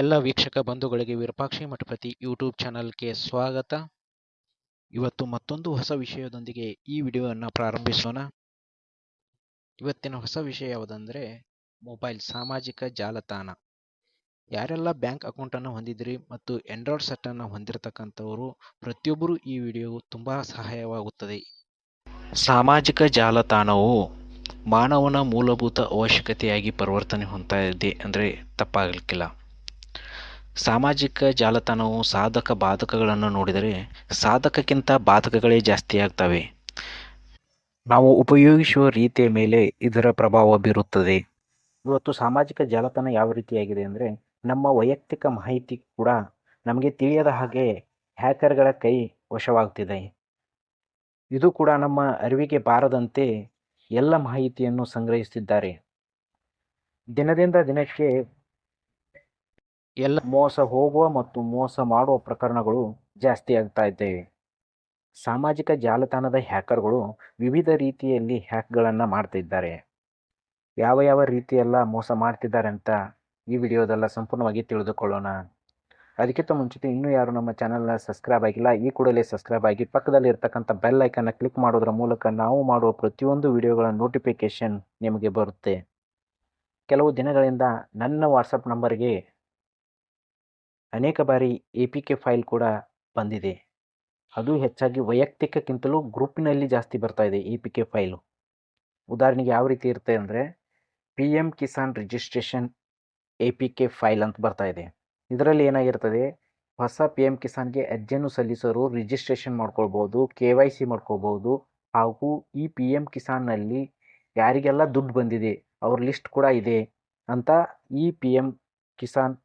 ಎಲ್ಲ ವೀಕ್ಷಕ ಬಂಧುಗಳಿಗೆ ವಿರೂಪಾಕ್ಷಿ ಮಠಪತಿ ಯೂಟ್ಯೂಬ್ ಚಾನಲ್ಗೆ ಸ್ವಾಗತ. ಇವತ್ತು ಮತ್ತೊಂದು ಹೊಸ ವಿಷಯದೊಂದಿಗೆ ಈ ವಿಡಿಯೋವನ್ನು ಪ್ರಾರಂಭಿಸೋಣ. ಇವತ್ತಿನ ಹೊಸ ವಿಷಯ ಯಾವುದಂದರೆ ಮೊಬೈಲ್ ಸಾಮಾಜಿಕ ಜಾಲತಾಣ. ಯಾರೆಲ್ಲ ಬ್ಯಾಂಕ್ ಅಕೌಂಟನ್ನು ಹೊಂದಿದ್ರಿ ಮತ್ತು ಎಂಡ್ರಾಯ್ಡ್ ಸೆಟ್ಟನ್ನು ಹೊಂದಿರತಕ್ಕಂಥವರು ಪ್ರತಿಯೊಬ್ಬರೂ ಈ ವಿಡಿಯೋ ತುಂಬ ಸಹಾಯವಾಗುತ್ತದೆ. ಸಾಮಾಜಿಕ ಜಾಲತಾಣವು ಮಾನವನ ಮೂಲಭೂತ ಅವಶ್ಯಕತೆಯಾಗಿ ಪರಿವರ್ತನೆ ಹೊಂದ್ತಾ ಇದೆ ಅಂದರೆ ತಪ್ಪಾಗಲಿಕ್ಕಿಲ್ಲ. ಸಾಮಾಜಿಕ ಜಾಲತಾಣವು ಸಾಧಕ ಬಾಧಕಗಳನ್ನು ನೋಡಿದರೆ ಸಾಧಕಕ್ಕಿಂತ ಬಾಧಕಗಳೇ ಜಾಸ್ತಿ ಆಗ್ತವೆ. ನಾವು ಉಪಯೋಗಿಸುವ ರೀತಿಯ ಮೇಲೆ ಇದರ ಪ್ರಭಾವ ಬೀರುತ್ತದೆ. ಇವತ್ತು ಸಾಮಾಜಿಕ ಜಾಲತಾಣ ಯಾವ ರೀತಿಯಾಗಿದೆ ಅಂದರೆ ನಮ್ಮ ವೈಯಕ್ತಿಕ ಮಾಹಿತಿ ಕೂಡ ನಮಗೆ ತಿಳಿಯದ ಹಾಗೆ ಹ್ಯಾಕರ್ಗಳ ಕೈ ವಶವಾಗ್ತಿದೆ. ಇದು ಕೂಡ ನಮ್ಮ ಅರಿವಿಗೆ ಬಾರದಂತೆ ಎಲ್ಲ ಮಾಹಿತಿಯನ್ನು ಸಂಗ್ರಹಿಸುತ್ತಿದ್ದಾರೆ. ದಿನದಿಂದ ದಿನಕ್ಕೆ ಎಲ್ಲ ಮೋಸ ಹೋಗುವ ಮತ್ತು ಮೋಸ ಮಾಡುವ ಪ್ರಕರಣಗಳು ಜಾಸ್ತಿ ಆಗ್ತಾ ಇದ್ದೇವೆ. ಸಾಮಾಜಿಕ ಜಾಲತಾಣದ ಹ್ಯಾಕರ್ಗಳು ವಿವಿಧ ರೀತಿಯಲ್ಲಿ ಹ್ಯಾಕ್ಗಳನ್ನು ಮಾಡ್ತಿದ್ದಾರೆ. ಯಾವ ಯಾವ ರೀತಿಯೆಲ್ಲ ಮೋಸ ಮಾಡ್ತಿದ್ದಾರೆ ಅಂತ ಈ ವಿಡಿಯೋದೆಲ್ಲ ಸಂಪೂರ್ಣವಾಗಿ ತಿಳಿದುಕೊಳ್ಳೋಣ. ಅದಕ್ಕಿಂತ ಮುಂಚಿತ ಇನ್ನೂ ಯಾರು ನಮ್ಮ ಚಾನಲ್ನ ಸಬ್ಸ್ಕ್ರೈಬ್ ಆಗಿಲ್ಲ, ಈ ಕೂಡಲೇ ಸಬ್ಸ್ಕ್ರೈಬ್ ಆಗಿ ಪಕ್ಕದಲ್ಲಿ ಇರ್ತಕ್ಕಂಥ ಬೆಲ್ ಐಕನ್ನ ಕ್ಲಿಕ್ ಮಾಡೋದ್ರ ಮೂಲಕ ನಾವು ಮಾಡುವ ಪ್ರತಿಯೊಂದು ವಿಡಿಯೋಗಳ ನೋಟಿಫಿಕೇಷನ್ ನಿಮಗೆ ಬರುತ್ತೆ. ಕೆಲವು ದಿನಗಳಿಂದ ನನ್ನ ವಾಟ್ಸಪ್ ನಂಬರ್ಗೆ ಅನೇಕ ಬಾರಿ ಎ ಪಿ ಕೆ ಫೈಲ್ ಕೂಡ ಬಂದಿದೆ. ಅದು ಹೆಚ್ಚಾಗಿ ವೈಯಕ್ತಿಕಕ್ಕಿಂತಲೂ ಗ್ರೂಪಿನಲ್ಲಿ ಜಾಸ್ತಿ ಬರ್ತಾ ಇದೆ ಎ ಪಿ ಕೆ ಫೈಲು ಉದಾಹರಣೆಗೆ ಯಾವ ರೀತಿ ಇರುತ್ತೆ ಅಂದರೆ P M Kisan registration A P K file ಅಂತ ಬರ್ತಾ ಇದೆ. ಇದರಲ್ಲಿ ಏನಾಗಿರ್ತದೆ, ಹೊಸ ಪಿ ಎಂ ಕಿಸಾನ್ಗೆ ಅರ್ಜಿಯನ್ನು ಸಲ್ಲಿಸೋರು ರಿಜಿಸ್ಟ್ರೇಷನ್ ಮಾಡ್ಕೊಳ್ಬೋದು ಕೆ ವೈ ಸಿ ಮಾಡ್ಕೊಳ್ಬೋದು, ಹಾಗೂ ಈ ಪಿ ಎಂ ಕಿಸಾನ್ನಲ್ಲಿ ಯಾರಿಗೆಲ್ಲ ದುಡ್ಡು ಬಂದಿದೆ, ಅವ್ರ ಲಿಸ್ಟ್ ಕೂಡ ಇದೆ ಅಂತ ಈ P M Kisan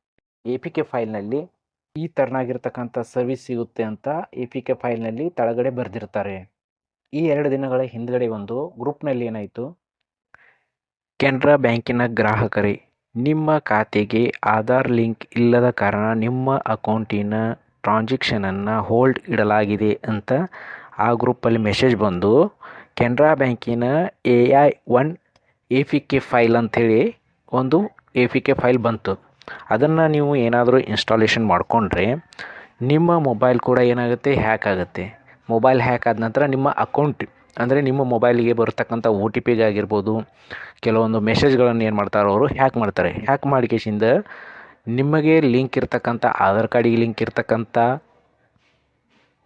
A P K ಫೈಲ್ನಲ್ಲಿ ಈ ಥರನಾಗಿರ್ತಕ್ಕಂಥ ಸರ್ವಿಸ್ ಸಿಗುತ್ತೆ ಅಂತ ಎ ಪಿ ಕೆ ಫೈಲ್ನಲ್ಲಿ ತಳಗಡೆ ಬರೆದಿರ್ತಾರೆ. ಈ ಎರಡು ದಿನಗಳ ಹಿಂದ್ಗಡೆ ಒಂದು ಗ್ರೂಪ್ನಲ್ಲಿ ಏನಾಯಿತು? ಕೆನರಾ ಬ್ಯಾಂಕಿನ ಗ್ರಾಹಕರೇ, ನಿಮ್ಮ ಖಾತೆಗೆ ಆಧಾರ್ ಲಿಂಕ್ ಇಲ್ಲದ ಕಾರಣ ನಿಮ್ಮ ಅಕೌಂಟಿನ ಟ್ರಾನ್ಸಾಕ್ಷನನ್ನು ಹೋಲ್ಡ್ ಇಡಲಾಗಿದೆ ಅಂತ ಆ ಗ್ರೂಪಲ್ಲಿ ಮೆಸೇಜ್ ಬಂದು, ಕೆನರಾ ಬ್ಯಾಂಕಿನ A I one A P K file ಅಂಥೇಳಿ ಒಂದು ಎ ಪಿ ಕೆ ಫೈಲ್ ಬಂತು. ಅದನ್ನು ನೀವು ಏನಾದರೂ ಇನ್ಸ್ಟಾಲೇಷನ್ ಮಾಡಿಕೊಂಡ್ರೆ ನಿಮ್ಮ ಮೊಬೈಲ್ ಕೂಡ ಏನಾಗುತ್ತೆ? ಹ್ಯಾಕ್ ಆಗುತ್ತೆ. ಮೊಬೈಲ್ ಹ್ಯಾಕ್ ಆದ ನಂತರ ನಿಮ್ಮ ಅಕೌಂಟ್ ಅಂದರೆ ನಿಮ್ಮ ಮೊಬೈಲಿಗೆ ಬರತಕ್ಕಂಥ ಓ ಟಿ ಪಿಗೆ ಆಗಿರ್ಬೋದು ಕೆಲವೊಂದು ಮೆಸೇಜ್ಗಳನ್ನು ಏನು ಮಾಡ್ತಾರೆ ಅವರು ಹ್ಯಾಕ್ ಮಾಡ್ತಾರೆ. ಹ್ಯಾಕ್ ಮಾಡಿಕೇಶಿಂದ ನಿಮಗೆ ಲಿಂಕ್ ಇರ್ತಕ್ಕಂಥ ಆಧಾರ್ ಕಾರ್ಡಿಗೆ ಲಿಂಕ್ ಇರ್ತಕ್ಕಂಥ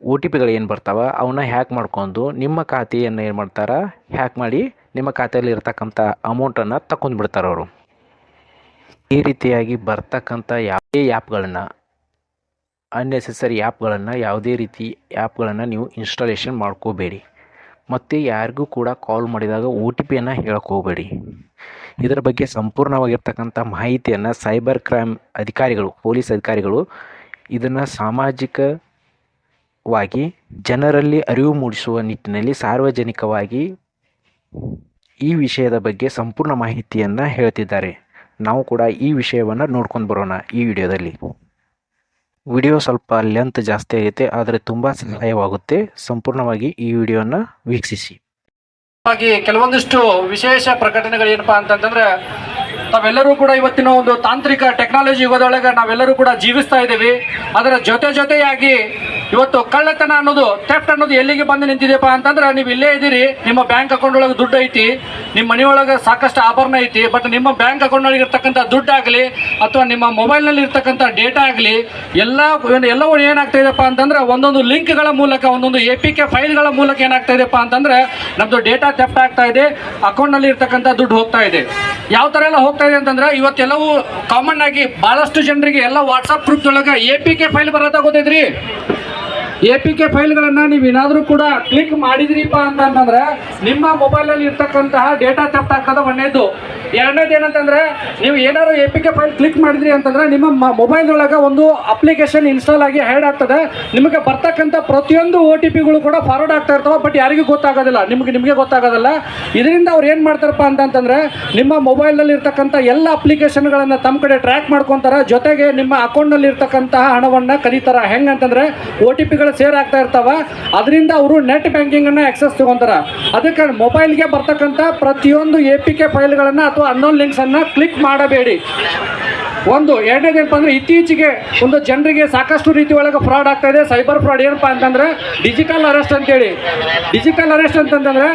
ಓ ಟಿ ಪಿಗಳು ಏನು ಬರ್ತಾವೆ? ಅವನ್ನ ಹ್ಯಾಕ್ ಮಾಡ್ಕೊಂಡು ನಿಮ್ಮ ಖಾತೆಯನ್ನು ಏನು ಮಾಡ್ತಾರೆ? ಹ್ಯಾಕ್ ಮಾಡಿ ನಿಮ್ಮ ಖಾತೆಯಲ್ಲಿ ಇರ್ತಕ್ಕಂಥ ಅಮೌಂಟನ್ನು ತಕ್ಕೊಂಡು ಬಿಡ್ತಾರೆ ಅವರು. ಈ ರೀತಿಯಾಗಿ ಬರ್ತಕ್ಕಂಥ ಯಾವುದೇ ಆ್ಯಪ್ಗಳನ್ನು ಅನ್ನೆಸೆಸರಿ ಆ್ಯಪ್ಗಳನ್ನು, ಯಾವುದೇ ರೀತಿ ಆ್ಯಪ್ಗಳನ್ನು ನೀವು ಇನ್ಸ್ಟಾಲೇಷನ್ ಮಾಡ್ಕೋಬೇಡಿ. ಮತ್ತು ಯಾರಿಗೂ ಕೂಡ ಕಾಲ್ ಮಾಡಿದಾಗ ಒ ಟಿ ಪಿಯನ್ನು ಹೇಳ್ಕೋಬೇಡಿ ಇದರ ಬಗ್ಗೆ ಸಂಪೂರ್ಣವಾಗಿರ್ತಕ್ಕಂಥ ಮಾಹಿತಿಯನ್ನು ಸೈಬರ್ ಕ್ರೈಮ್ ಅಧಿಕಾರಿಗಳು, ಪೊಲೀಸ್ ಅಧಿಕಾರಿಗಳು ಇದನ್ನು ಸಾಮಾಜಿಕವಾಗಿ ಜನರಲ್ಲಿ ಅರಿವು ಮೂಡಿಸುವ ನಿಟ್ಟಿನಲ್ಲಿ ಸಾರ್ವಜನಿಕವಾಗಿ ಈ ವಿಷಯದ ಬಗ್ಗೆ ಸಂಪೂರ್ಣ ಮಾಹಿತಿಯನ್ನು ಹೇಳ್ತಿದ್ದಾರೆ. ನಾವು ಕೂಡ ಈ ವಿಷಯವನ್ನು ನೋಡ್ಕೊಂಡು ಬರೋಣ ಈ ವಿಡಿಯೋದಲ್ಲಿ. ವಿಡಿಯೋ ಸ್ವಲ್ಪ ಲೆಂತ್ ಜಾಸ್ತಿ ಆಗೈತೆ, ಆದರೆ ತುಂಬ ಸಹಾಯವಾಗುತ್ತೆ. ಸಂಪೂರ್ಣವಾಗಿ ಈ ವಿಡಿಯೋನ ವೀಕ್ಷಿಸಿ. ಹಾಗೆ ಕೆಲವೊಂದಿಷ್ಟು ವಿಶೇಷ ಪ್ರಕಟಣೆಗಳು ಏನಪ್ಪಾ ಅಂತಂತಂದ್ರೆ ನಾವೆಲ್ಲರೂ ಕೂಡ ಇವತ್ತಿನ ಒಂದು ತಾಂತ್ರಿಕ ಟೆಕ್ನಾಲಜಿ ಯುಗದೊಳಗೆ ನಾವೆಲ್ಲರೂ ಕೂಡ ಜೀವಿಸ್ತಾ ಇದ್ದೀವಿ. ಅದರ ಜೊತೆ ಜೊತೆಯಾಗಿ ಇವತ್ತು ಕಳ್ಳತನ ಅನ್ನೋದು ಥೆಫ್ಟ್ ಅನ್ನೋದು ಎಲ್ಲಿಗೆ ಬಂದು ನಿಂತಿದೆಯಪ್ಪ ಅಂತಂದ್ರೆ ನೀವು ಇಲ್ಲೇ ಇದ್ದೀರಿ, ನಿಮ್ಮ ಬ್ಯಾಂಕ್ ಅಕೌಂಟ್ ಒಳಗೆ ದುಡ್ಡು ಐತಿ. ನಿಮ್ಮ ಮನೆಯೊಳಗೆ ಸಾಕಷ್ಟು ಆಭರಣ ಐತಿ ಬಟ್ ನಿಮ್ಮ ಬ್ಯಾಂಕ್ ಅಕೌಂಟ್ನಲ್ಲಿ ಇರ್ತಕ್ಕಂಥ ದುಡ್ಡು ಆಗಲಿ ಅಥವಾ ನಿಮ್ಮ ಮೊಬೈಲ್ನಲ್ಲಿ ಇರ್ತಕ್ಕಂಥ ಡೇಟಾ ಆಗಲಿ, ಎಲ್ಲ ಎಲ್ಲವೂ ಏನಾಗ್ತಾ ಇದೆಯಪ್ಪ ಅಂತಂದ್ರೆ ಒಂದೊಂದು ಲಿಂಕ್ಗಳ ಮೂಲಕ, ಒಂದೊಂದು ಎ ಪಿ ಕೆ ಫೈಲ್ಗಳ ಮೂಲಕ ಏನಾಗ್ತಾ ಇದೆಯಪ್ಪ ಅಂತಂದ್ರೆ ನಮ್ಮದು ಡೇಟಾ ಥೆಫ್ಟ್ ಆಗ್ತಾ ಇದೆ ಅಕೌಂಟ್ನಲ್ಲಿ ಇರ್ತಕ್ಕಂಥ ದುಡ್ಡು ಹೋಗ್ತಾ ಇದೆ. ಯಾವ ಥರ ಎಲ್ಲ ಹೋಗ್ತಾ ಇದೆ ಅಂತಂದ್ರೆ ಇವತ್ತೆಲ್ಲವೂ ಕಾಮನ್ ಆಗಿ ಭಾಳಷ್ಟು ಜನರಿಗೆ ಎಲ್ಲ ವಾಟ್ಸಪ್ ಗ್ರೂಪ್ ಒಳಗೆ ಎ ಪಿ ಕೆ ಫೈಲ್ ಬರೋದ ಗೊತ್ತೈತ್ರಿ? ಎ ಪಿ ಕೆ ಫೈಲ್ಗಳನ್ನ ನೀವು ಏನಾದರೂ ಕೂಡ ಕ್ಲಿಕ್ ಮಾಡಿದ್ರಿಪ್ಪ ಅಂತಂದ್ರೆ ನಿಮ್ಮ ಮೊಬೈಲಲ್ಲಿ ಇರ್ತಕ್ಕಂತಹ ಡೇಟಾ ಥೆಫ್ಟ್ ಆಗ್ತದೆ ಒಂದೇದು. ಎರಡನೇದು ಏನಂತಂದ್ರೆ ನೀವು ಏನಾದ್ರು A P K file click ಮಾಡಿದ್ರಿ ಅಂತಂದ್ರೆ ನಿಮ್ಮ ಮೊಬೈಲ್ ಒಳಗೆ ಒಂದು ಅಪ್ಲಿಕೇಶನ್ ಇನ್ಸ್ಟಾಲ್ ಆಗಿ ಹ್ಯಾಡ್ ಆಗ್ತದೆ. ನಿಮಗೆ ಬರ್ತಕ್ಕಂಥ ಪ್ರತಿಯೊಂದು ಒ ಟಿ ಪಿಗಳು ಕೂಡ ಫಾರ್ವರ್ಡ್ ಆಗ್ತಾ ಇರ್ತಾವೆ ಬಟ್ ಯಾರಿಗೂ ಗೊತ್ತಾಗೋದಿಲ್ಲ. ನಿಮಗೆ ನಿಮಗೆ ಗೊತ್ತಾಗೋದಿಲ್ಲ. ಇದರಿಂದ ಅವ್ರು ಏನು ಮಾಡ್ತಾರಪ್ಪ ಅಂತಂತಂದ್ರೆ ನಿಮ್ಮ ಮೊಬೈಲ್ನಲ್ಲಿ ಇರ್ತಕ್ಕಂಥ ಎಲ್ಲ ಅಪ್ಲಿಕೇಶನ್ಗಳನ್ನು ತಮ್ಮ ಕಡೆ ಟ್ರ್ಯಾಕ್ ಮಾಡ್ಕೊತಾರೆ. ಜೊತೆಗೆ ನಿಮ್ಮ ಅಕೌಂಟ್ನಲ್ಲಿ ಇರ್ತಕ್ಕಂತಹ ಹಣವನ್ನು ಹೆಂಗೆ ಹೆಂಗಂತಂದ್ರೆ ಒ ಟಿ ಪಿಗಳು ಸೇರ್ ಆಗ್ತಾ ಇರ್ತಾವ. ಅದರಿಂದ ಅವರು ನೆಟ್ ಬ್ಯಾಂಕಿಂಗನ್ನು ಆಕ್ಸೆಸ್ ತಗೊಂತಾರ. ಅದಕ್ಕೆ ಮೊಬೈಲ್ಗೆ ಬರ್ತಕ್ಕಂಥ ಪ್ರತಿಯೊಂದು ಎ ಪಿ ಕೆ ಫೈಲ್ಗಳನ್ನು ಅಥವಾ ಅನ್ನೋನ್ ಲಿಂಕ್ಸನ್ನು ಕ್ಲಿಕ್ ಮಾಡಬೇಡಿ. ಒಂದು, ಎರಡನೇದು ಏನಪ್ಪ ಅಂದ್ರೆ ಇತ್ತೀಚೆಗೆ ಒಂದು ಜನರಿಗೆ ಸಾಕಷ್ಟು ರೀತಿ ಒಳಗೆ ಫ್ರಾಡ್ ಆಗ್ತಾ ಇದೆ. ಸೈಬರ್ ಫ್ರಾಡ್ ಏನಪ್ಪ ಅಂತಂದ್ರೆ ಡಿಜಿಟಲ್ ಅರೆಸ್ಟ್ ಅಂತೇಳಿ. ಡಿಜಿಟಲ್ ಅರೆಸ್ಟ್ ಅಂತಂತಂದ್ರೆ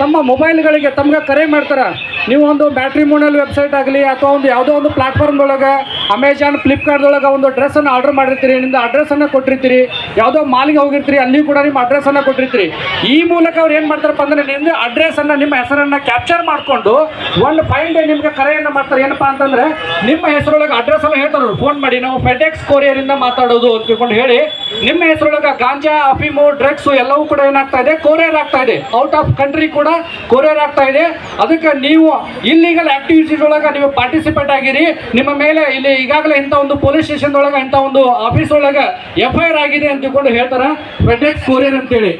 ತಮ್ಮ ಮೊಬೈಲ್ಗಳಿಗೆ ತಮ್ಗೆ ಕರೆ ಮಾಡ್ತಾರೆ. ನೀವು ಒಂದು ಬ್ಯಾಟ್ರಿ ಮೋನಲ್ ವೆಬ್ಸೈಟ್ ಆಗಲಿ ಅಥವಾ ಒಂದು ಯಾವುದೋ ಒಂದು ಪ್ಲಾಟ್ಫಾರ್ಮ್ದೊಳಗೆ, ಅಮೆಜಾನ್, ಫ್ಲಿಪ್ಕಾರ್ಟ್ದೊಳಗೆ ಒಂದು ಡ್ರೆಸ್ಸನ್ನು ಆರ್ಡರ್ ಮಾಡಿರ್ತೀರಿ. ನಿಮ್ದು ಅಡ್ರೆಸ್ಸನ್ನು ಕೊಟ್ಟಿರ್ತೀರಿ. ಯಾವುದೋ ಮಾಲಿಗೆ ಹೋಗಿರ್ತೀರಿ ಅಲ್ಲಿ ಕೂಡ ನಿಮ್ಮ ಅಡ್ರೆಸ್ಸನ್ನು ಕೊಟ್ಟಿರ್ತೀರಿ. ಈ ಮೂಲಕ ಅವ್ರು ಏನು ಮಾಡ್ತಾರಪ್ಪ ಅಂದರೆ ನಿಮ್ಮದು ಅಡ್ರೆಸ್ಸನ್ನು ನಿಮ್ಮ ಹೆಸರನ್ನು ಕ್ಯಾಪ್ಚರ್ ಮಾಡಿಕೊಂಡು ಒಂದು ಫೈನ್ ಡೇ ನಿಮಗೆ ಕರೆಯನ್ನು ಮಾಡ್ತಾರೆ. ಏನಪ್ಪ ಅಂತಂದ್ರೆ ನಿಮ್ಮ ಹೆಸರೊಳಗೆ ಅಡ್ರೆಸ್ಸನ್ನು ಹೇಳ್ತಾರೆ ಅವ್ರು. ಫೋನ್ ಮಾಡಿ. ನಾವು ಫೆಡೆಕ್ಸ್ ಕೊರಿಯರಿಂದ ಮಾತಾಡೋದು ಅಂತ ತಿಳ್ಕೊಂಡು ಹೇಳಿ, ನಿಮ್ಮ ಹೆಸರೊಳಗೆ ಗಾಂಜಾ, ಅಫೀಮು, ಡ್ರಗ್ಸು ಎಲ್ಲವೂ ಕೂಡ ಏನಾಗ್ತಾ ಇದೆ? ಕೊರಿಯರ್ ಆಗ್ತಾ ಇದೆ. ಔಟ್ ಆಫ್ ಕಂಟ್ರಿ ಕೂಡ ಕೊರಿಯರ್ ಆಗ್ತಾ ಇದೆ. ಅದಕ್ಕೆ ನೀವು ಇಲ್ಲಿಗಲ್ ಆಕ್ಟಿವಿಟೀಸ್ ಒಳಗೆ ನೀವು ಪಾರ್ಟಿಸಿಪೇಟ್ ಆಗಿರಿ. ನಿಮ್ಮ ಮೇಲೆ ಇಲ್ಲಿ ಈಗಾಗಲೇ ಇಂಥ ಒಂದು ಪೊಲೀಸ್ ಸ್ಟೇಷನ್ ಒಳಗೆ, ಇಂಥ ಒಂದು ಆಫೀಸ್ ಒಳಗೆ ಎಫ್ ಐ ಆರ್ ಆಗಿದೆ ಅಂತ ತಿಳ್ಕೊಂಡು ಹೇಳ್ತಾರೆ? ಫೆಡೆಕ್ಸ್ ಕೊರಿಯರ್ ಅಂತೇಳಿ.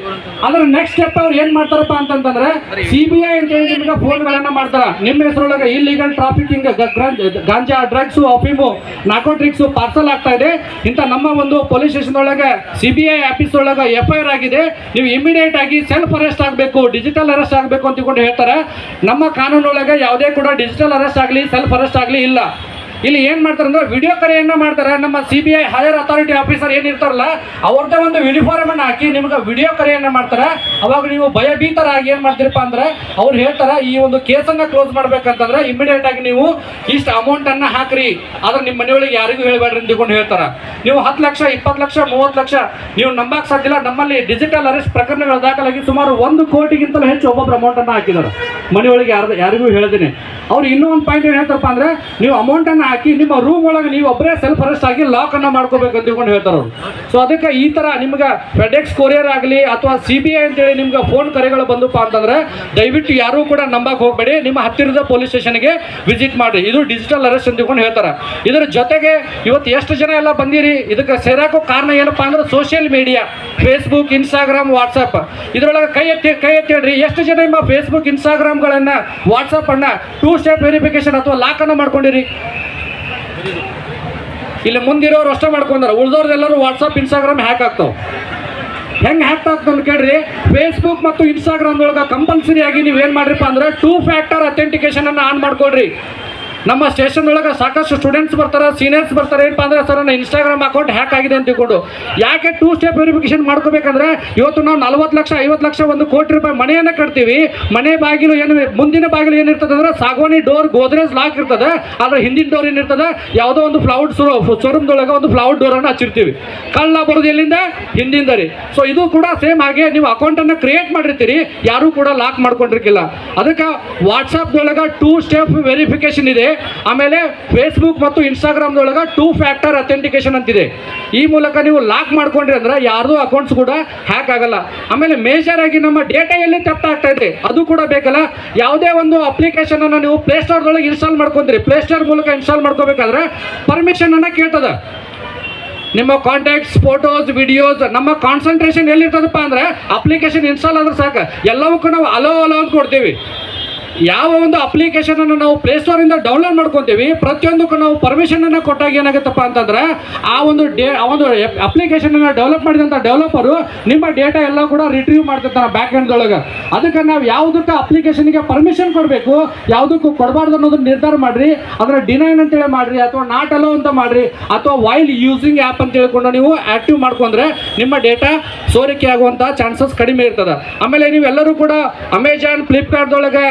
ಅದ್ರ ನೆಕ್ಸ್ಟ್ ಸ್ಟೆಪ್ ಅವ್ರು ಏನ್ ಮಾಡ್ತಾರಪ್ಪ ಅಂತಂದ್ರೆ ಸಿ ಬಿ ಐ ಅಂತೇಳಿ ನಿಮ್ಗೆ ಫೋನ್ಗಳನ್ನ ಮಾಡ್ತಾರ. ನಿಮ್ಮ ಹೆಸರೊಳಗೆ ಇಲ್ಲಿಗಲ್ ಟ್ರಾಫಿಕಿಂಗ್ ಗಾಂಜಾ ಡ್ರಗ್ಸ್ ಅಫೀಮು ನಾಕೋಟ್ರಿಕ್ಸ್ ಪಾರ್ಸಲ್ ಆಗ್ತಾ ಇದೆ. ಇಂಥ ನಮ್ಮ ಒಂದು ಪೊಲೀಸ್ ಸ್ಟೇಷನ್ ಒಳಗೆ ಸಿ ಬಿ ಐ ಆಫೀಸ್ ಒಳಗೆ ಎಫ್ ಐ ಆರ್ ಆಗಿದೆ. ನೀವು ಇಮಿಡಿಯೇಟ್ ಆಗಿ ಸೆಲ್ಫ್ ಅರೆಸ್ಟ್ ಆಗಬೇಕು ಡಿಜಿಟಲ್ ಅರೆಸ್ಟ್ ಆಗಬೇಕು ಅಂತ ಹೇಳ್ತಾರೆ. ನಮ್ಮ ಕಾನೂನೊಳಗೆ ಯಾವುದೇ ಕೂಡ ಡಿಜಿಟಲ್ ಅರೆಸ್ಟ್ ಆಗಲಿ ಸೆಲ್ಫ್ ಅರೆಸ್ಟ್ ಆಗಲಿ ಇಲ್ಲ. ಇಲ್ಲಿ ಏನ್ ಮಾಡ್ತಾರೆ ಅಂದ್ರೆ ವಿಡಿಯೋ ಕರೆಯನ್ನ ಮಾಡ್ತಾರೆ. ನಮ್ಮ C B I higher authority officer ಏನಿರ್ತಾರಲ್ಲ ಅವ್ರದ್ದೇ ಒಂದು ಯೂನಿಫಾರ್ಮ್ ಅನ್ನ ಹಾಕಿ ನಿಮ್ಗೆ ವಿಡಿಯೋ ಕರೆಯನ್ನ ಮಾಡ್ತಾರೆ. ಅವಾಗ ನೀವು ಭಯಭೀತರಾಗಿ ಏನ್ ಮಾಡ್ತೀರಪ್ಪ ಅಂದ್ರೆ, ಅವ್ರು ಹೇಳ್ತಾರೆ, ಈ ಒಂದು ಕೇಸನ್ನ ಕ್ಲೋಸ್ ಮಾಡ್ಬೇಕಂತಂದ್ರೆ ಇಮಿಡಿಯೇಟ್ ಆಗಿ ನೀವು ಇಷ್ಟು ಅಮೌಂಟ್ ಅನ್ನ ಹಾಕ್ರಿ. ಆದ್ರೆ ನಿಮ್ಮ ಮನೆಯೊಳಗೆ ಯಾರಿಗೂ ಹೇಳ್ಬೇಡ್ರಿ ಅಂತ ತಿಳ್ಕೊಂಡು ಹೇಳ್ತಾರೆ. ನೀವು ಹತ್ತು ಲಕ್ಷ, ಇಪ್ಪತ್ತು ಲಕ್ಷ, ಮೂವತ್ತು ಲಕ್ಷ, ನೀವು ನಂಬಕ್ ಸಾಧ್ಯಲ್ಲ ನಮ್ಮಲ್ಲಿ ಡಿಜಿಟಲ್ ಅರೆಸ್ಟ್ ಪ್ರಕರಣಗಳು ದಾಖಲಾಗಿ ಸುಮಾರು ಒಂದು ಕೋಟಿಗಿಂತಲೂ ಹೆಚ್ಚು ಒಬ್ಬೊಬ್ರು ಅಮೌಂಟ್ ಅನ್ನ ಹಾಕಿದ್ದಾರೆ. ಮನೆಯೊಳಗೆ ಯಾರು ಯಾರಿಗೂ ಹೇಳ್ತೀನಿ ಅವ್ರು ಇನ್ನೂ ಒಂದು ಪಾಯಿಂಟ್ ಹೇಳ್ತಾರಪ್ಪ ಅಂದ್ರೆ, ನೀವು ಅಮೌಂಟ್ ಅನ್ನ ಹಾಕಿ ನಿಮ್ಮ ರೂಮ್ ಒಳಗೆ ನೀವು ಒಬ್ಬರೇ ಸೆಲ್ಫ್ ಅರೆಸ್ಟ್ ಆಗಿ ಲಾಕ್ ಅನ್ನ ಮಾಡ್ಕೋಬೇಕು ಅಂತ ತಿಳ್ಕೊಂಡು ಹೇಳ್ತಾರೆ ಅವರು. ಸೊ ಅದಕ್ಕೆ ಈ ತರ ನಿಮ್ಗೆ ಫೆಡೆಕ್ಸ್ ಕೊರಿಯರ್ ಆಗಲಿ ಅಥವಾ ಸಿ ಬಿ ಐ ಅಂತೇಳಿ ನಿಮ್ಗೆ ಫೋನ್ ಕರೆಗಳು ಬಂದಪ್ಪ ಅಂತಂದ್ರೆ, ದಯವಿಟ್ಟು ಯಾರೂ ಕೂಡ ನಂಬಕ್ ಹೋಗಬೇಡಿ. ನಿಮ್ಮ ಹತ್ತಿರದ ಪೊಲೀಸ್ ಸ್ಟೇಷನ್ಗೆ ವಿಸಿಟ್ ಮಾಡಿ ಇದು ಡಿಜಿಟಲ್ ಅರೆಸ್ಟ್ ಅಂತ ತಿಳ್ಕೊಂಡು ಹೇಳ್ತಾರೆ. ಇದರ ಜೊತೆಗೆ ಇವತ್ತು ಎಷ್ಟು ಜನ ಎಲ್ಲ ಬಂದಿರಿ? ಇದಕ್ಕೆ ಸೇರಾಕೋ ಕಾರಣ ಏನಪ್ಪ ಅಂದ್ರೆ social media Facebook Instagram WhatsApp ಇದರೊಳಗೆ ಕೈ ಎತ್ತಿ ಕೈ ಎತ್ತಿ ಹೇಳ್ರಿ ಎಷ್ಟು ಜನ ನಿಮ್ಮ ಫೇಸ್ಬುಕ್ ಇನ್ಸ್ಟಾಗ್ರಾಮ್ಗಳನ್ನು ವಾಟ್ಸಪ್ ಅನ್ನ ಟೂ ಸ್ಟೆಪ್ ವೆರಿಫಿಕೇಶನ್ ಅಥವಾ ಲಾಕ್ ಅನ್ನು ಮಾಡ್ಕೊಂಡಿರಿ. ಇಲ್ಲಿ ಮುಂದಿರೋರು ಅಷ್ಟೇ ಮಾಡ್ಕೊಂಡಾರ. ಉಳ್ದವ್ರದ್ದೆಲ್ಲರೂ ವಾಟ್ಸಪ್ ಇನ್ಸ್ಟಾಗ್ರಾಮ್ ಹ್ಯಾಕ್ ಆಗ್ತಾವೆ. ಹೆಂಗೆ ಹ್ಯಾಕ್ ಆಗ್ತದೆ ಕೇಳ್ರಿ. ಫೇಸ್ಬುಕ್ ಮತ್ತು ಇನ್ಸ್ಟಾಗ್ರಾಮ್ ಒಳಗೆ ಕಂಪಲ್ಸರಿಯಾಗಿ ನೀವು ಏನು ಮಾಡ್ರಿಪ್ಪ ಅಂದ್ರೆ ಟೂ ಫ್ಯಾಕ್ಟರ್ ಅಥೆಂಟಿಕೇಶನ್ ಅನ್ನ ಆನ್ ಮಾಡ್ಕೊಳ್ರಿ. ನಮ್ಮ ಸ್ಟೇಷನ್ ಒಳಗೆ ಸಾಕಷ್ಟು ಸ್ಟೂಡೆಂಟ್ಸ್ ಬರ್ತಾರೆ ಸೀನಿಯರ್ಸ್ ಬರ್ತಾರೆ. ಏನಪ್ಪ ಅಂದ್ರೆ ಸರ್, ನನ್ನ ಇನ್ಸ್ಟಾಗ್ರಾಮ್ ಅಕೌಂಟ್ ಹ್ಯಾಕ್ ಆಗಿದೆ ಅಂತ ತಿಳ್ಕೊಂಡು. ಯಾಕೆ ಟೂ ಸ್ಟೆಪ್ ವೆರಿಫಿಕೇಶನ್ ಮಾಡ್ಕೋಬೇಕಂದ್ರೆ ಇವತ್ತು ನಾವು ನಲ್ವತ್ತು ಲಕ್ಷ, ಐವತ್ತು ಲಕ್ಷ ಒಂದು ಕೋಟಿ ರೂಪಾಯಿ ಮನೆಯನ್ನು ಕಟ್ತೀವಿ. ಮನೆ ಬಾಗಿಲು ಏನು, ಮುಂದಿನ ಬಾಗಿಲು ಏನಿರ್ತದೆ ಅಂದ್ರೆ ಸಾಗವಾನಿ ಡೋರ್ ಗೋದ್ರೇಜ್ ಲಾಕ್ ಇರ್ತದೆ. ಆದ್ರೆ ಹಿಂದಿನ ಡೋರ್ ಏನಿರ್ತದೆ, ಯಾವುದೋ ಒಂದು ಫ್ಲೌಡ್ ಶೋರೂಮ್ದೊಳಗೆ ಒಂದು ಫ್ಲೌಡ್ ಡೋರನ್ನು ಹಚ್ಚಿರ್ತೀವಿ. ಕಳ್ಳ ಬರೋದು ಎಲ್ಲಿಂದ? ಹಿಂದಿಂದ ರೀ. ಸೊ ಇದು ಕೂಡ ಸೇಮ್ ಹಾಗೆ ನೀವು ಅಕೌಂಟನ್ನು ಕ್ರಿಯೇಟ್ ಮಾಡಿರ್ತೀರಿ. ಯಾರೂ ಕೂಡ ಲಾಕ್ ಮಾಡ್ಕೊಂಡಿರ್ಕಿಲ್ಲ ಅದಕ್ಕೆ ವಾಟ್ಸಪ್ದೊಳಗೆ ಟೂ ಸ್ಟೆಪ್ ವೆರಿಫಿಕೇಶನ್ ಇದೆ. ಆಮೇಲೆ ಫೇಸ್ಬುಕ್ ಮತ್ತು ಇನ್ಸ್ಟಾಗ್ರಾಮ್ದೊಳಗೆ ಟೂ ಫ್ಯಾಕ್ಟರ್ ಅಥೆಂಟಿಕೇಶನ್ ಅಂತಿದೆ. ಈ ಮೂಲಕ ನೀವು ಲಾಕ್ ಮಾಡ್ಕೊಂಡ್ರಿ ಅಂದ್ರೆ ಯಾರ್ದು ಅಕೌಂಟ್ಸ್ ಕೂಡ ಹ್ಯಾಕ್ ಆಗಲ್ಲ. ಆಮೇಲೆ ಮೇಜರ್ ಆಗಿ ನಮ್ಮ ಡೇಟಾ ಎಲ್ಲಿ ತಪ್ಪ ಆಗ್ತಾ ಇದೆ, ಅದು ಕೂಡ ಬೇಕಲ್ಲ. ಯಾವುದೇ ಒಂದು ಅಪ್ಲಿಕೇಶನ್ ಅನ್ನು ನೀವು ಪ್ಲೇಸ್ಟೋರ್ದೊಳಗೆ ಇನ್ಸ್ಟಾಲ್ ಮಾಡ್ಕೊಂತೀರಿ ಪ್ಲೇಸ್ಟೋರ್ ಮೂಲಕ ಇನ್ಸ್ಟಾಲ್ ಮಾಡ್ಕೋಬೇಕಾದ್ರೆ ಪರ್ಮಿಷನ್ ಅನ್ನ ಕೇಳ್ತದ. ನಿಮ್ಮ ಕಾಂಟ್ಯಾಕ್ಟ್ಸ್ ಫೋಟೋಸ್ ವಿಡಿಯೋಸ್ ನಮ್ಮ ಕಾನ್ಸಂಟ್ರೇಷನ್ ಎಲ್ಲಿರ್ತದಪ್ಪ ಅಂದ್ರೆ ಅಪ್ಲಿಕೇಶನ್ ಇನ್ಸ್ಟಾಲ್ ಆದ್ರೆ ಸಾಕು. ಎಲ್ಲವಕ್ಕೂ ನಾವು ಅಲೋ ಅಲೋ ಅಂತ ಕೊಡ್ತೀವಿ. ಯಾವ ಒಂದು ಅಪ್ಲಿಕೇಶನ್ ಅನ್ನು ನಾವು ಪ್ಲೇಸ್ಟೋರಿಂದ ಡೌನ್ಲೋಡ್ ಮಾಡ್ಕೊತೀವಿ, ಪ್ರತಿಯೊಂದಕ್ಕೂ ನಾವು ಪರ್ಮಿಷನ್ ಅನ್ನು ಕೊಟ್ಟಾಗ ಏನಾಗುತ್ತಪ್ಪ ಅಂತಂದ್ರೆ, ಆ ಒಂದು ಡೇ, ಆ ಒಂದು ಅಪ್ಲಿಕೇಶನ್ ಅನ್ನು ಡೆವಲಪ್ ಮಾಡಿದಂಥ ಡೆವಲಪರು ನಿಮ್ಮ ಡೇಟಾ ಎಲ್ಲ ಕೂಡ ರಿಟ್ರೀವ್ ಮಾಡ್ತಿರ್ತಾನೆ ಬ್ಯಾಕ್ ಎಂಡ್ದೊಳಗೆ ಅದಕ್ಕೆ ನಾವು ಯಾವುದಕ್ಕೆ ಅಪ್ಲಿಕೇಶನ್ಗೆ ಪರ್ಮಿಷನ್ ಕೊಡಬೇಕು, ಯಾವುದಕ್ಕೂ ಕೊಡಬಾರ್ದು ಅನ್ನೋದನ್ನ ನಿರ್ಧಾರ ಮಾಡ್ರಿ ಅದರ ಡಿನೈನ್ ಅಂತೇಳಿ ಮಾಡ್ರಿ, ಅಥವಾ ನಾಟ್ ಅಲೋ ಅಂತ ಮಾಡ್ರಿ, ಅಥವಾ ವೈಲ್ ಯೂಸಿಂಗ್ ಆ್ಯಪ್ ಅಂತ ಹೇಳ್ಕೊಂಡು ನೀವು ಆಕ್ಟಿವ್ ಮಾಡ್ಕೊಂಡ್ರೆ ನಿಮ್ಮ ಡೇಟಾ ಸೋರಿಕೆ ಆಗುವಂಥ ಚಾನ್ಸಸ್ ಕಡಿಮೆ ಇರ್ತದೆ. ಆಮೇಲೆ ನೀವೆಲ್ಲರೂ ಕೂಡ ಅಮೆಜಾನ್ ಫ್ಲಿಪ್ಕಾರ್ಟ್ದೊಳಗೆ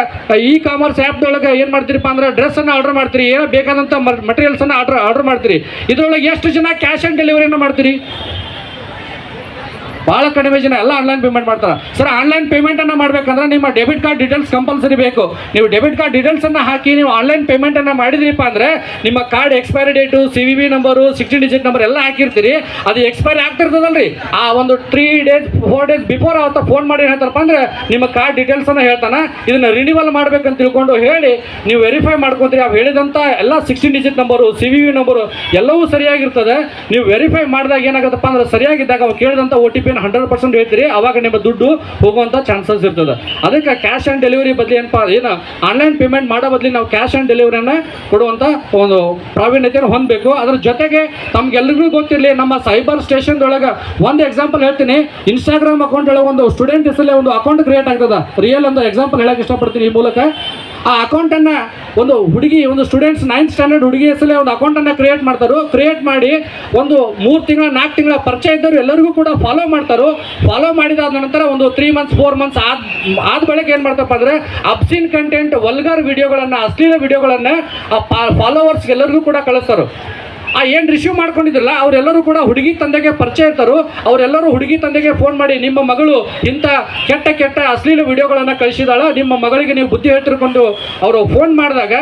ಇ ಕಾಮರ್ಸ್ ಆ್ಯಪ್ದೊಳಗೆ ಏನು ಮಾಡ್ತೀರಿಪ್ಪ ಅಂದ್ರೆ ಡ್ರೆಸ್ಸನ್ನು ಆರ್ಡರ್ ಮಾಡ್ತೀರಿ, ಏನೋ ಬೇಕಾದಂಥ ಮಟೀರಿಯಲ್ಸನ್ನು ಆರ್ಡರ್ ಆರ್ಡರ್ ಮಾಡ್ತೀರಿ. ಇದರೊಳಗೆ ಎಷ್ಟು ಜನ ಕ್ಯಾಶ್ ಆನ್ ಡೆಲಿವರಿಯನ್ನು ಮಾಡ್ತೀರಿ? ಭಾಳ ಕಡಿಮೆ ಜನ ಎಲ್ಲ ಆನ್ಲೈನ್ ಪೇಮೆಂಟ್ ಮಾಡ್ತಾರೆ. ಸರ್ ಆನ್ಲೈನ್ ಪೇಮೆಂಟನ್ನು ಮಾಡಬೇಕಂದ್ರೆ ನಿಮ್ಮ ಡೆಬಿಟ್ ಕಾರ್ಡ್ ಡೀಟೇಲ್ಸ್ ಕಂಪಲ್ಸರಿ ಬೇಕು. ನೀವು ಡೆಬಿಟ್ ಕಾರ್ಡ್ ಡೀಟೇಲ್ಸನ್ನು ಹಾಕಿ ನೀವು ಆನ್ಲೈನ್ ಪೇಮೆಂಟನ್ನು ಮಾಡಿದ್ರಿಪ್ಪ ಅಂದರೆ ನಿಮ್ಮ card expiry date C V V number sixteen digit number ಎಲ್ಲ ಹಾಕಿರ್ತೀರಿ. ಅದು ಎಕ್ಸ್ಪೈರಿ ಆಗ್ತಿರ್ತದಲ್ರಿ. ಆ ಒಂದು three days four days before ಅವತ್ತ ಫೋನ್ ಮಾಡಿ ಹೇಳ್ತಾರಪ್ಪ ಅಂದ್ರೆ ನಿಮ್ಮ ಕಾರ್ಡ್ ಡೀಟೇಲ್ಸನ್ನು ಹೇಳ್ತಾನೆ. ಇದನ್ನು ರಿನಿವಲ್ ಮಾಡ್ಬೇಕಂತ ತಿಳ್ಕೊಂಡು ಹೇಳಿ ನೀವು ವೆರಿಫೈ ಮಾಡ್ಕೊಂತೀರಿ. ಅವು ಹೇಳಿದಂಥ ಎಲ್ಲ sixteen digit number C V V number ಎಲ್ಲವೂ ಸರಿಯಾಗಿರ್ತದೆ. ನೀವು ವೆರಿಫೈ ಮಾಡಿದಾಗ ಏನಾಗುತ್ತಪ್ಪ ಅಂದ್ರೆ ಸರಿಯಾಗಿದ್ದಾಗ ಅವು ಕೇಳಿದಂಥ ಒ ಟಿ ಪಿನ ಹಂಡ್ರೆಡ್ ಪರ್ಸೆಂಟ್ ಹೇಳ್ತೀರಿ, ಅವಾಗ ನಿಮ್ಮ ದುಡ್ಡು ಹೋಗುವಂಥ ಚಾನ್ಸಸ್ ಇರ್ತದೆ. ಅದಕ್ಕೆ ಕ್ಯಾಶ್ ಆ್ಯಂಡ್ ಡೆಲಿವರಿ ಬದಲಿ ಏನಪ್ಪ, ಏನು ಆನ್ಲೈನ್ ಪೇಮೆಂಟ್ ಮಾಡೋ ಬದಲಿ ನಾವು ಕ್ಯಾಶ್ ಆ್ಯಂಡ್ ಡೆಲಿವರಿಯನ್ನು ಕೊಡುವಂಥ ಒಂದು ಪ್ರಾವೀಣ್ಯತೆಯನ್ನು ಹೊಂದಬೇಕು. ಅದ್ರ ಜೊತೆಗೆ ತಮಗೆಲ್ಲರಿಗೂ ಗೊತ್ತಿರಲಿ, ನಮ್ಮ ಸೈಬರ್ ಸ್ಟೇಷನ್ದೊಳಗೆ ಒಂದು ಎಕ್ಸಾಂಪಲ್ ಹೇಳ್ತೀನಿ. ಇನ್ಸ್ಟಾಗ್ರಾಮ್ ಅಕೌಂಟ್ ಒಳಗೆ ಒಂದು ಸ್ಟೂಡೆಂಟ್ ಹೆಸರಲ್ಲೇ ಒಂದು ಅಕೌಂಟ್ ಕ್ರಿಯೇಟ್ ಆಗ್ತದೆ. ರಿಯಲ್ ಒಂದು ಎಕ್ಸಾಂಪಲ್ ಹೇಳಕ್ಕೆ ಇಷ್ಟಪಡ್ತೀನಿ ಈ ಮೂಲಕ. ಆ ಅಕೌಂಟನ್ನು ಒಂದು ಹುಡುಗಿ, ಒಂದು ಸ್ಟೂಡೆಂಟ್ಸ್ ನೈನ್ತ್ ಸ್ಟ್ಯಾಂಡರ್ಡ್ ಹುಡುಗಿ ಹೆಸರಲ್ಲೇ ಒಂದು ಅಕೌಂಟನ್ನು ಕ್ರಿಯೇಟ್ ಮಾಡ್ತಾರೋ ಕ್ರಿಯೇಟ್ ಮಾಡಿ ಒಂದು ಮೂರು ತಿಂಗಳ, ನಾಲ್ಕು ತಿಂಗಳ ಪರಿಚಯ ಇದ್ದವರು ಎಲ್ಲರಿಗೂ ಕೂಡ ಫಾಲೋ ಮಾಡ್ತಾರೋ ಫಾಲೋ ಮಾಡಿದಾದ ನಂತರ ಒಂದು ತ್ರೀ ಮಂತ್ಸ್ ಫೋರ್ ಮಂತ್ಸ್ ಆದ ಆದ ಬಳಿಕ ಏನು ಮಾಡ್ತಪ್ಪ ಅಂದರೆ ಅಬ್ಸಿನ್ ಕಂಟೆಂಟ್ ವಲ್ಗರ್ ವಿಡಿಯೋಗಳನ್ನು ಅಶ್ಲೀಲ ವಿಡಿಯೋಗಳನ್ನು ಆ ಫಾಲೋವರ್ಸ್ ಎಲ್ಲರಿಗೂ ಕೂಡ ಕಳಿಸ್ತಾರೆ. ಆ ಏನು ರಿಸೀವ್ ಮಾಡ್ಕೊಂಡಿದ್ರಲ್ಲ, ಅವರೆಲ್ಲರೂ ಕೂಡ ಹುಡುಗಿ ತಂದೆಗೆ ಪರಿಚಯ ಇರ್ತಾರೋ. ಅವರೆಲ್ಲರೂ ಹುಡುಗಿ ತಂದೆಗೆ ಫೋನ್ ಮಾಡಿ, ನಿಮ್ಮ ಮಗಳು ಇಂಥ ಕೆಟ್ಟ ಕೆಟ್ಟ ಅಶ್ಲೀಲ ವಿಡಿಯೋಗಳನ್ನು ಕಳಿಸಿದಾಳ, ನಿಮ್ಮ ಮಗಳಿಗೆ ನೀವು ಬುದ್ಧಿ ಹೇಳ್ತಿರ್ಕೊಂಡು ಅವರು ಫೋನ್ ಮಾಡಿದಾಗ,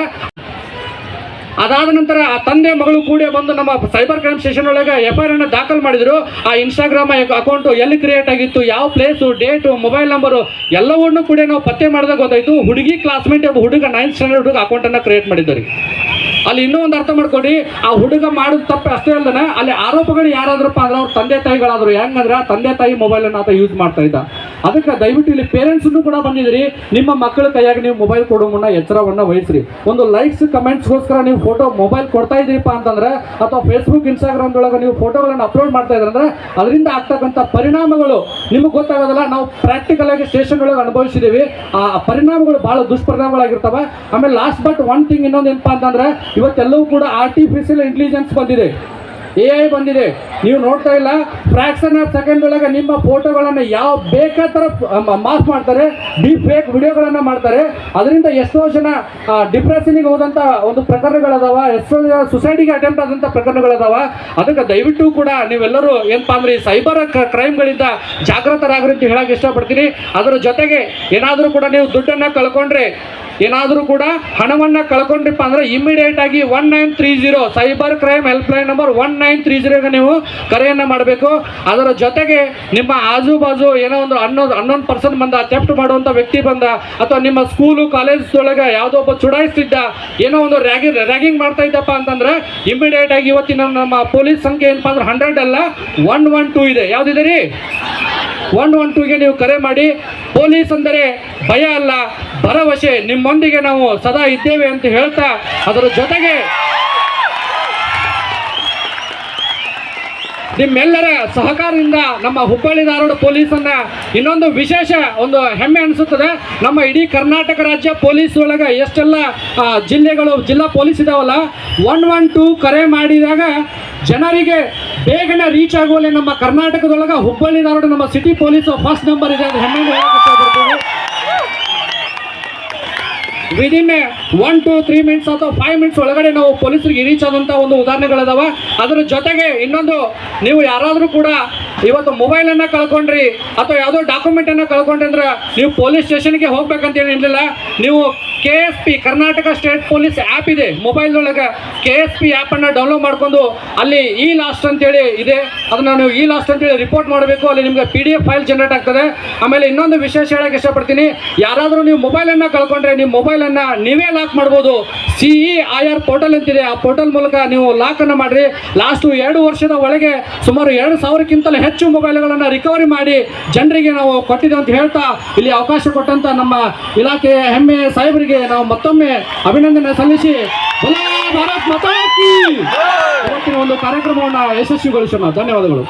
ಅದಾದ ನಂತರ ಆ ತಂದೆ ಮಗಳು ಕೂಡ ಬಂದು ನಮ್ಮ ಸೈಬರ್ ಕ್ರೈಮ್ ಸ್ಟೇಷನ್ ಒಳಗೆ ಎಫ್ ಐ ಆರ್ ಅನ್ನು ದಾಖಲು ಮಾಡಿದ್ರು. ಆ ಇನ್ಸ್ಟಾಗ್ರಾಮ್ ಅಕೌಂಟು ಎಲ್ಲಿ ಕ್ರಿಯೇಟ್ ಆಗಿತ್ತು, ಯಾವ ಪ್ಲೇಸು ಡೇಟು ಮೊಬೈಲ್ ನಂಬರು ಎಲ್ಲವನ್ನು ಕೂಡ ನಾವು ಪತ್ತೆ ಮಾಡಿದಾಗ ಗೊತ್ತಾಯ್ತು, ಹುಡುಗಿ ಕ್ಲಾಸ್ಮೇಟ್ ಒಬ್ಬ ಹುಡುಗ ನೈನ್ತ್ ಸ್ಟ್ಯಾಂಡರ್ಡ್ ಹುಡುಗ ಅಕೌಂಟನ್ನು ಕ್ರಿಯೇಟ್ ಮಾಡಿದ್ದಾರೆ. ಅಲ್ಲಿ ಇನ್ನೂ ಒಂದು ಅರ್ಥ ಮಾಡ್ಕೊಡಿ, ಆ ಹುಡುಗ ಮಾಡಿದ ತಪ್ಪು ಅಷ್ಟೇ ಅಲ್ಲದೆ ಅಲ್ಲಿ ಆರೋಪಗಳು ಯಾರಾದ್ರಪ್ಪ ಅಂದ್ರೆ ಅವ್ರ ತಂದೆ ತಾಯಿಗಳಾದ್ರು, ಹೆಂಗಂದ್ರೆ ತಂದೆ ತಾಯಿ ಮೊಬೈಲನ್ನು ಆತ ಯೂಸ್ ಮಾಡ್ತಾ ಇದ್ದ. ಅದಕ್ಕೆ ದಯವಿಟ್ಟು ಇಲ್ಲಿ ಪೇರೆಂಟ್ಸ್ನು ಕೂಡ ಬಂದಿದ್ರಿ ನಿಮ್ಮ ಮಕ್ಕಳ ಕೈಯಾಗಿ ನೀವು ಮೊಬೈಲ್ ಕೊಡೋ ಮುನ್ನ ಎಚ್ಚರವನ್ನು ವಹಿಸ್ರಿ. ಒಂದು ಲೈಕ್ಸ್ ಕಮೆಂಟ್ಸ್ಗೋಸ್ಕರ ನೀವು ಫೋಟೋ ಮೊಬೈಲ್ ಕೊಡ್ತಾ ಇದ್ದೀರಪ್ಪ ಅಂತಂದ್ರೆ, ಅಥವಾ ಫೇಸ್ಬುಕ್ ಇನ್ಸ್ಟಾಗ್ರಾಮ್ದೊಳಗೆ ನೀವು ಫೋಟೋಗಳನ್ನು ಅಪ್ಲೋಡ್ ಮಾಡ್ತಾ ಇದ್ರಂದ್ರೆ ಅದರಿಂದ ಆಗ್ತಕ್ಕಂಥ ಪರಿಣಾಮಗಳು ನಿಮಗೆ ಗೊತ್ತಾಗೋದಲ್ಲ. ನಾವು ಪ್ರಾಕ್ಟಿಕಲ್ ಆಗಿ ಸ್ಟೇಷನ್ ಒಳಗೆ ಅನುಭವಿಸಿದ್ದೀವಿ ಆ ಪರಿಣಾಮಗಳು ಬಹಳ ದುಷ್ಪರಿಣಾಮಗಳಾಗಿರ್ತವೆ. ಆಮೇಲೆ ಲಾಸ್ಟ್ ಬಟ್ ಒನ್ ಥಿಂಗ್ ಇನ್ನೊಂದು ಏನಪ್ಪ ಅಂತಂದ್ರೆ ಇವತ್ತೆಲ್ಲವೂ ಕೂಡ ಆರ್ಟಿಫಿಷಿಯಲ್ ಇಂಟೆಲಿಜೆನ್ಸ್ ಬಂದಿದೆ. ಎ ಐ ಬಂದಿದೆ. ನೀವು ನೋಡ್ತಾ ಇಲ್ಲ ಫ್ರಾಕ್ಷನ್ ಆಫ್ ಸೆಕೆಂಡ್ ಒಳಗೆ ನಿಮ್ಮ ಫೋಟೋಗಳನ್ನು ಯಾವ ಬೇಕಾದ ಮಾಸ್ ಮಾಡ್ತಾರೆ ಡೀಪ್ ಫೇಕ್ ವಿಡಿಯೋಗಳನ್ನು ಮಾಡ್ತಾರೆ. ಅದರಿಂದ ಎಷ್ಟೋ ಜನ ಡಿಪ್ರೆಷನಿಗೆ ಹೋದಂಥ ಒಂದು ಪ್ರಕರಣಗಳದಾವ, ಎಷ್ಟೋ ಜನ ಸುಸೈಡಿಗೆ ಅಟೆಂಪ್ಟ್ ಆದಂಥ ಪ್ರಕರಣಗಳದಾವ. ಅದಕ್ಕೆ ದಯವಿಟ್ಟು ಕೂಡ ನೀವೆಲ್ಲರೂ ಏನಪ್ಪಾ ಅಂದ್ರೆ ಈ ಸೈಬರ್ ಕ್ರೈಮ್ಗಳಿಂದ ಜಾಗೃತರಾಗ್ರಿ ಅಂತ ಹೇಳಕ್ಕೆ ಇಷ್ಟಪಡ್ತೀನಿ. ಅದರ ಜೊತೆಗೆ ಏನಾದರೂ ಕೂಡ ನೀವು ದುಡ್ಡನ್ನು ಕಳ್ಕೊಂಡ್ರೆ ಏನಾದರೂ ಕೂಡ ಹಣವನ್ನು ಕಳ್ಕೊಂಡ್ರಿಪ್ಪ ಅಂದ್ರೆ ಇಮಿಡಿಯೇಟ್ ಆಗಿ one nine three zero cyber crime help line number one nine three ಜೀರೋಗೆ ನೀವು ಕರೆಯನ್ನು ಮಾಡಬೇಕು. ಅದರ ಜೊತೆಗೆ ನಿಮ್ಮ ಆಜು ಬಾಜು ಏನೋ ಒಂದು ಅನ್ನೋದು ಹನ್ನೊಂದು ಪರ್ಸನ್ ಬಂದ ಅಟೆಪ್ಟ್ ಮಾಡುವಂಥ ವ್ಯಕ್ತಿ ಬಂದ, ಅಥವಾ ನಿಮ್ಮ ಸ್ಕೂಲು ಕಾಲೇಜ್ ಒಳಗೆ ಯಾವುದೋ ಒಬ್ಬ ಚುಡಾಯಿಸ್ತಿದ್ದ, ಏನೋ ಒಂದು ರ್ಯಾಗಿ ರ್ಯಾಗಿಂಗ್ ಮಾಡ್ತಾ ಇದ್ದಪ್ಪ ಅಂತಂದ್ರೆ ಇಮಿಡಿಯೇಟ್ ಆಗಿ ಇವತ್ತಿನ ನಮ್ಮ ಪೊಲೀಸ್ ಸಂಖ್ಯೆ ಏನಪ್ಪ ಅಂದ್ರೆ ಹಂಡ್ರೆಡ್ ಅಲ್ಲ ಒನ್ ಒನ್ ಟೂ ಇದೆ. ಯಾವುದಿದೆ ರೀ? ಒನ್ ಒನ್ ಟೂಗೆ ನೀವು ಕರೆ ಮಾಡಿ. ಪೊಲೀಸ್ ಅಂದರೆ ಭಯ ಅಲ್ಲ, ಭರವಸೆ. ನಿಮ್ಮೊಂದಿಗೆ ನಾವು ಸದಾ ಇದ್ದೇವೆ ಅಂತ ಹೇಳ್ತಾ ಅದರ ಜೊತೆಗೆ ನಿಮ್ಮೆಲ್ಲರ ಸಹಕಾರದಿಂದ ನಮ್ಮ ಹುಬ್ಬಳ್ಳಿ ಧಾರವಾಡ ಪೊಲೀಸನ್ನ ಇನ್ನೊಂದು ವಿಶೇಷ ಒಂದು ಹೆಮ್ಮೆ ಅನಿಸುತ್ತದೆ. ನಮ್ಮ ಇಡೀ ಕರ್ನಾಟಕ ರಾಜ್ಯ ಪೊಲೀಸ್ ಒಳಗೆ ಎಷ್ಟೆಲ್ಲ ಜಿಲ್ಲೆಗಳು, ಜಿಲ್ಲಾ ಪೊಲೀಸ್ ಇದಾವಲ್ಲ, ಒನ್ ಒನ್ ಟೂ ಕರೆ ಮಾಡಿದಾಗ ಜನರಿಗೆ ಬೇಗನೆ ರೀಚ್ ಆಗುವಲ್ಲಿ ನಮ್ಮ ಕರ್ನಾಟಕದೊಳಗೆ ಹುಬ್ಬಳ್ಳಿ ಧಾರವಾಡ ನಮ್ಮ ಸಿಟಿ ಪೊಲೀಸ್ ಫಸ್ಟ್ ನಂಬರ್ ಇದೆ ಅಂತ ಹೆಮ್ಮೆ within one two three minutes ಅಥವಾ ಫೈವ್ ಮಿನಿಟ್ಸ್ ಒಳಗಡೆ ನಾವು ಪೊಲೀಸರಿಗೆ ರೀಚ್ ಆದಂಥ ಒಂದು ಉದಾಹರಣೆಗಳಿದಾವೆ. ಅದರ ಜೊತೆಗೆ ಇನ್ನೊಂದು, ನೀವು ಯಾರಾದರೂ ಕೂಡ ಇವತ್ತು ಮೊಬೈಲನ್ನು ಕಳ್ಕೊಂಡ್ರಿ ಅಥವಾ ಯಾವುದೋ ಡಾಕ್ಯುಮೆಂಟನ್ನು ಕಳ್ಕೊಂಡ್ರಿ ಅಂದ್ರೆ ನೀವು ಪೊಲೀಸ್ ಸ್ಟೇಷನ್ಗೆ ಹೋಗ್ಬೇಕಂತ ಏನಿಲ್ಲ ನೀವು K S P, Karnataka state police app ಇದೆ. ಮೊಬೈಲ್ದೊಳಗೆ ಕೆ ಎಸ್ ಪಿ ಆ್ಯಪನ್ನು ಡೌನ್ಲೋಡ್ ಮಾಡ್ಕೊಂಡು ಅಲ್ಲಿ ಇ ಲಾಸ್ಟ್ ಅಂತೇಳಿ ಇದೆ. ಅದನ್ನು ನೀವು ಇ ಲಾಸ್ಟ್ ಅಂತೇಳಿ ರಿಪೋರ್ಟ್ ಮಾಡಬೇಕು. ಅಲ್ಲಿ ನಿಮಗೆ P D F file generate ಆಗ್ತದೆ. ಆಮೇಲೆ ಇನ್ನೊಂದು ವಿಶೇಷ ಹೇಳಕ್ಕೆ ಇಷ್ಟಪಡ್ತೀನಿ. ಯಾರಾದರೂ ನೀವು ಮೊಬೈಲನ್ನು ಕಳ್ಕೊಂಡ್ರೆ ನಿಮ್ಮ ಮೊಬೈಲನ್ನು ನೀವೇ ಲಾಕ್ ಮಾಡ್ಬೋದು. C E I R portal ಅಂತಿದೆ. ಆ ಪೋರ್ಟಲ್ ಮೂಲಕ ನೀವು ಲಾಕನ್ನು ಮಾಡಿರಿ. ಲಾಸ್ಟು ಎರಡು ವರ್ಷದ ಒಳಗೆ ಸುಮಾರು ಎರಡು ಸಾವಿರಕ್ಕಿಂತಲೂ ಹೆಚ್ಚು ಮೊಬೈಲ್ಗಳನ್ನು ರಿಕವರಿ ಮಾಡಿ ಜನರಿಗೆ ನಾವು ಕೊಟ್ಟಿದ್ದೇವೆ ಅಂತ ಹೇಳ್ತಾ ಇಲ್ಲಿ ಅವಕಾಶ ಕೊಟ್ಟಂಥ ನಮ್ಮ ಇಲಾಖೆಯ ಹೆಮ್ಮೆಯ ಸಾಹೇಬರಿಗೆ ನಾವು ಮತ್ತೊಮ್ಮೆ ಅಭಿನಂದನೆ ಸಲ್ಲಿಸಿ. ಭಾರತ್ ಮಾತಾ ಕೀ! ಇವತ್ತಿನ ಒಂದು ಕಾರ್ಯಕ್ರಮವನ್ನು ಯಶಸ್ವಿಗೊಳಿಸೋಣ. ಧನ್ಯವಾದಗಳು.